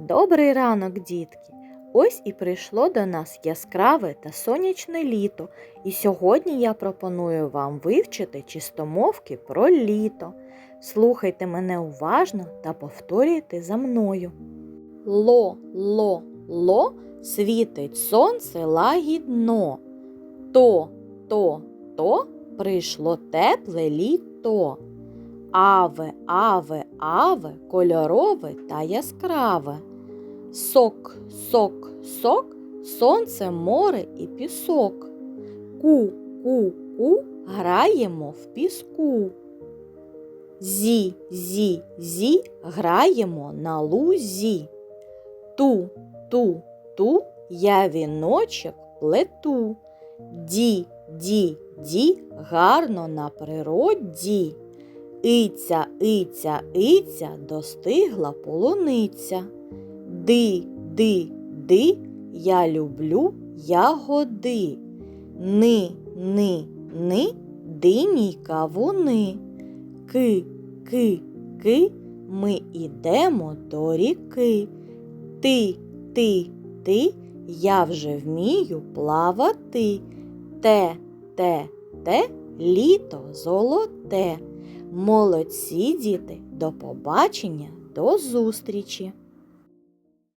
Добрий ранок, дітки! Ось і прийшло до нас яскраве та сонячне літо, і сьогодні я пропоную вам вивчити чистомовки про літо. Слухайте мене уважно та повторюйте за мною. Ло, ло, ло, світить сонце лагідно. То, то, то прийшло тепле літо. Аве, аве, аве, кольорове та яскраве. Сок, сок, сок, сонце, море і пісок. Ку, ку, ку, граємо в піску. Зі, зі, зі, граємо на лузі. Ту, ту, ту, я віночок плету. Ді, ді, ді, гарно на природі. Иця, иця, иця, достигла полуниця. Ди, ди, ди, я люблю ягоди. Ни, ни, ни, дині кавуни. Ки, ки, ки, ми ідемо до ріки. Ти, ти, ти, я вже вмію плавати. Те, те, те, літо золоте. Молодці, діти, до побачення, до зустрічі!